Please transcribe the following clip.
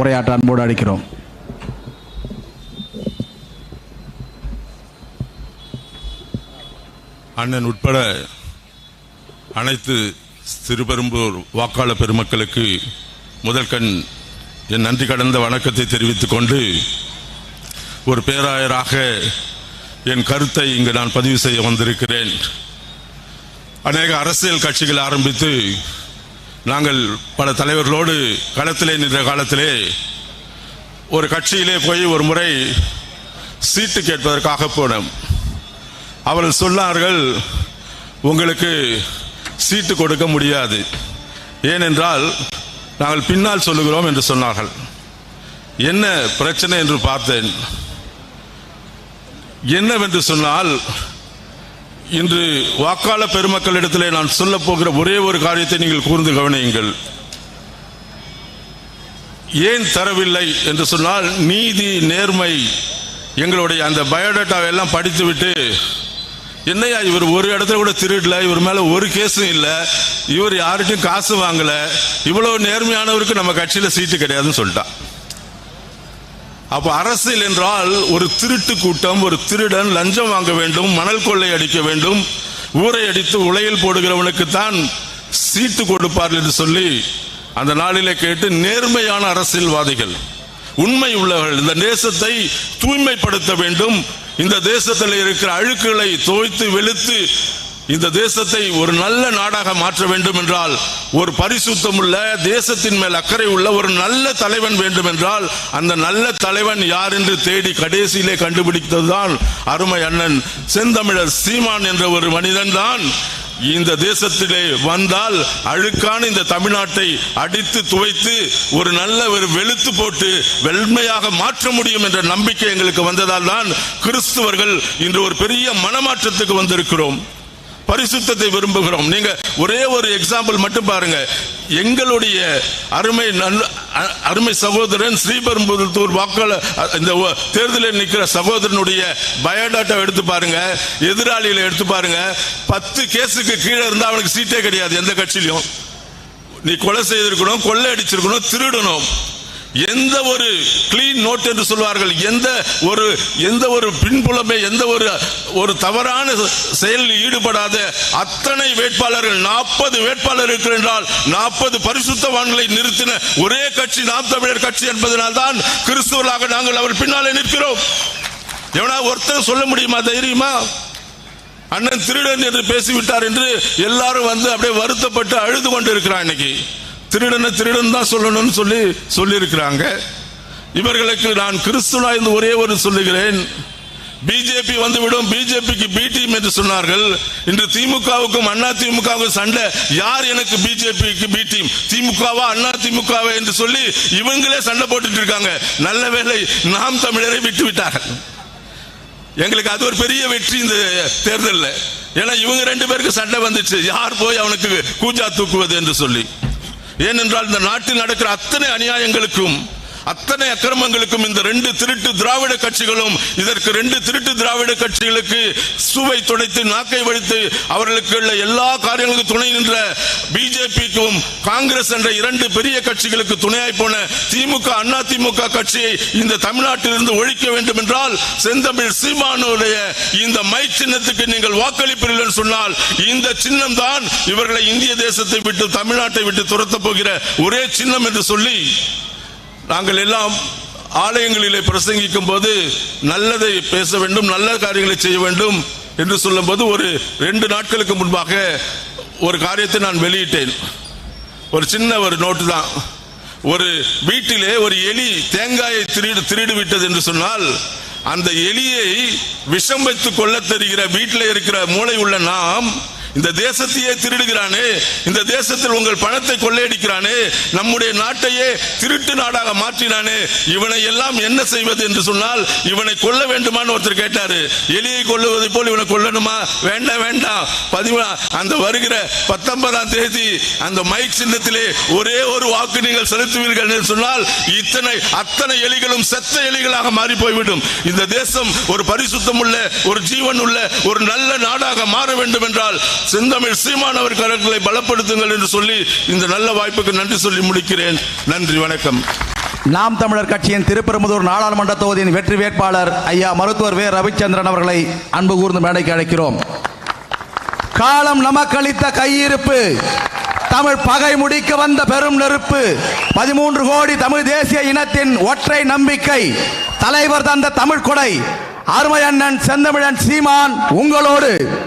உரையாற்ற அன்போடு அழைக்கிறோம். அண்ணன் உட்பட அனைத்து திருப்பெரும்பூர் வாக்காளர் பெருமக்களுக்கு முதல் கண் என் நன்றி கடந்த வணக்கத்தை தெரிவித்துக் கொண்டு ஒரு பேராயராக என் கருத்தை இங்கு நான் பதிவு செய்ய வந்திருக்கிறேன். அநேக அரசியல் கட்சிகள் ஆரம்பித்து நாங்கள் பல தலைவர்களோடு களத்திலே நின்ற காலத்திலே ஒரு கட்சியிலே போய் ஒரு முறை சீட்டு கேட்பதற்காக போனோம். அவர்கள் சொன்னார்கள் உங்களுக்கு சீட்டு கொடுக்க முடியாது. ஏனென்றால் நாங்கள் பின்னால் சொல்லுகிறோம் என்று சொன்னார்கள். என்ன பிரச்சனை? என்று பார்த்தேன். என்னவென்று சொன்னால் இன்று வாக்காள பெருமக்களிடத்திலே நான் சொல்ல போகிற ஒரே ஒரு காரியத்தை நீங்கள் கூர்ந்து கவனியுங்கள். ஏன் தரவில்லை என்று சொன்னால் நீதி நேர்மை எங்களுடைய அந்த பயோடேட்டாவை எல்லாம் படித்துவிட்டு என்னையா இவர் ஒரு இடத்துல கூட திருடல இவர் மேல ஒரு கேஸும் இல்லை இவர் யார்கிட்டயும் காசு வாங்கல இவ்வளவு நேர்மையானவருக்கு நம்ம கட்சியில சீட்டு கிடையாதுன்னு சொல்லிட்டான். அப்ப அரசியல் என்றால் ஒரு திருட்டு கூட்டம் ஒரு திருடன் லஞ்சம் வாங்க வேண்டும் மணல் கொள்ளை அடிக்க வேண்டும் ஊரை அடித்து உலையில் போடுகிறவனுக்கு தான் சீட்டு கொடுப்பார்கள் என்று சொல்லி அந்த நாளிலே கேட்டு நேர்மையான அரசியல்வாதிகள் உண்மை உள்ளவர்கள் இந்த தேசத்தை தூய்மைப்படுத்த வேண்டும். இந்த தேசத்தில் இருக்கிற அழுக்குகளை தோய்த்து வெளுத்து இந்த தேசத்தை ஒரு நல்ல நாடாக மாற்ற வேண்டும் என்றால் ஒரு பரிசுத்தம் உள்ள தேசத்தின் மேல் அக்கறை உள்ள ஒரு நல்ல தலைவன் வேண்டும் என்றால் அந்த நல்ல தலைவன் யார் என்று தேடி கடைசியிலே கண்டுபிடித்ததுதான் அருமை அண்ணன் செந்தமிழர் சீமான் என்ற ஒரு மனிதன் தான் இந்த தேசத்திலே வந்தால் அழுக்கான இந்த தமிழ்நாட்டை அடித்து துவைத்து ஒரு நல்ல ஒரு வெளுத்து போட்டு வெண்மையாக மாற்ற முடியும் என்ற நம்பிக்கை எங்களுக்கு வந்ததால் தான் கிறிஸ்துவர்கள் இன்று ஒரு பெரிய மனமாற்றத்துக்கு வந்திருக்கிறோம். பரிசுத்தத்தை விரும்புகிறோம். நீங்க ஒரே ஒரு எக்ஸாம்பிள் மட்டும் பாருங்க. எங்களுடைய அருமை அ- அருமை சகோதரன் ஸ்ரீபெரும்புதூர் வாக்காளர் இந்த தேர்தலில் நிற்கிற சகோதரனுடைய பயோடாட்டா எடுத்து பாருங்க. எதிராளிகளை எடுத்து பாருங்க. பத்து கேஸுக்கு கீழே இருந்தா அவனுக்கு சீட்டே கிடையாது எந்த கட்சியிலும் நீ கொலை செய்திருக்கணும் கொள்ளை அடிச்சிருக்கணும் திருடணும். எந்த ஒரு கிளீன் நோட் என்று சொல்வார்கள் எந்த ஒரு எந்த ஒரு பின்புலமே எந்த ஒரு ஒரு தவறான செயலில் ஈடுபடாத அத்தனை வேட்பாளர்கள் நாற்பது வேட்பாளர் இருக்கிற என்றால் நாற்பது பரிசுத்தவான்களை நிறுத்தின ஒரே கட்சி நாம் தமிழர் கட்சி என்பதனால் தான் கிறிஸ்துவர்களாக நாங்கள் அவர் பின்னாலே நிற்கிறோம். எவனா ஒருத்தர் சொல்ல முடியுமா தைரியமா? அண்ணன் திருடன் என்று பேசிவிட்டார் என்று எல்லாரும் வந்து அப்படியே வருத்தப்பட்டு அழுது கொண்டு இருக்கிறான் இன்னைக்கு. திருடனை திருடன் தான் சொல்லணும்னு சொல்லி சொல்லியிருக்கிறாங்க. இவர்களுக்கு நான் கிறிஸ்துவா இந்த ஒரே ஒரு சொல்லுகிறேன். பிஜேபி வந்துவிடும் பிஜேபிக்கு பி டீம் என்று சொன்னார்கள். இன்று திமுகவுக்கும் அண்ணா திமுகவுக்கும் சண்டை. யார் எனக்கு பிஜேபிக்கு பி டீம் திமுகவா அண்ணா திமுகவா என்று சொல்லி இவங்களே சண்டை போட்டுட்டு இருக்காங்க. நல்ல வேளை நாம் தமிழரை விட்டு விட்டார்கள். எங்களுக்கு அது ஒரு பெரிய வெற்றி இந்த தேர்தலில். ஏன்னா இவங்க ரெண்டு பேருக்கு சண்டை வந்துச்சு. யார் போய் அவனுக்கு கூஜா தூக்குவது என்று சொல்லி. ஏனென்றால் இந்த நாட்டில் நடக்கிற அத்தனை அநியாயங்களுக்கும் அத்தனை அக்கிரமங்களுக்கும் இந்த ரெண்டு திருட்டு திராவிட கட்சிகளும் இதற்கு ரெண்டு திருட்டு திராவிட கட்சிகளுக்கு சுவை துடைத்து நாக்கை வடித்து அவர்களுக்கு உள்ள எல்லா காரியங்களுக்கும் துணை நின்ற பிஜேபிக்கும் காங்கிரஸ் என்ற இரண்டு பெரிய கட்சிகளுக்கு துணையாய் போன திமுக அண்ணா திமுக கட்சியை இந்த தமிழ்நாட்டிலிருந்து ஒழிக்க வேண்டும் என்றால் செந்தமிழ் சீமானுடைய இந்த மை சின்னத்துக்கு நீங்கள் வாக்களிப்பீர்கள் சொன்னால் இந்த சின்னம் தான் இவர்களை இந்திய தேசத்தை விட்டு தமிழ்நாட்டை விட்டு துரத்தப் போகிற ஒரே சின்னம் என்று சொல்லி நாங்கள் எல்லாம் ஆலயங்களிலே பிரசங்கிக்கும் போது நல்லதை பேச வேண்டும் நல்ல காரியங்களை செய்ய வேண்டும் என்று சொல்லும்போது ஒரு ரெண்டு நாட்களுக்கு முன்பாக ஒரு காரியத்தை நான் வெளியிட்டேன். ஒரு சின்ன ஒரு நோட்டு தான். ஒரு வீட்டிலே ஒரு எலி தேங்காயை திருடு திருடு விட்டது என்று சொன்னால் அந்த எலியை விஷம் வைத்து கொள்ள தெரிகிற வீட்டில் இருக்கிற மூளை உள்ள நாம் இந்த தேசத்தையே திருடுகிறானே இந்த தேசத்தில் உங்கள் பணத்தை கொள்ளையடிக்கிறானே நம்முடைய நாட்டையே திருட்டு நாடாக மாற்றினானே இவனை எல்லாம் என்ன செய்வது என்று சொன்னால் இவனை கொல்ல வேண்டுமான்னு ஒருத்தர் கேட்டாரு. எலியை கொள்ளுவது போல் இவனை கொல்லணுமா? வேண்டாம் வேண்டாம். பதிமூணா அந்த வருகிற பத்தொன்பதாம் தேதி அந்த மைக் சின்னத்திலே ஒரே ஒரு வாக்கு நீங்கள் செலுத்துவீர்கள் என்று சொன்னால் இத்தனை அத்தனை எலிகளும் செத்த எலிகளாக மாறி போய்விடும் இந்த தேசம் ஒரு பரிசுத்தம் உள்ள ஒரு ஜீவன் உள்ள ஒரு நல்ல நாடாக மாற வேண்டும் என்றால் செந்தமிழ் சீமானவர் கரங்களை பலப்படுத்துங்கள் என்று சொல்லி இந்த நல்ல வாய்ப்புக்கு நன்றி சொல்லி முடிக்கிறேன். நன்றி வணக்கம். நாம் தமிழர் கட்சியின் திருப்பெரும்புதூர் நாடாளுமன்ற தொகுதியின் வெற்றி வேட்பாளர் ஐயா மருத்துவர் வே. ரவிச்சந்திரன் அவர்களை அன்பு கூர்ந்து மேடைக்கு அழைக்கிறோம். காலம் நமக்களித்த கையிருப்பு தமிழ் பகை முடிக்க வந்த பெரும் நெருப்பு பதிமூன்று கோடி தமிழ் தேசிய இனத்தின் ஒற்றை நம்பிக்கை தலைவர் தந்த தமிழ் கொடை அருமையண்ணன் செந்தமிழன் சீமான் உங்களோடு.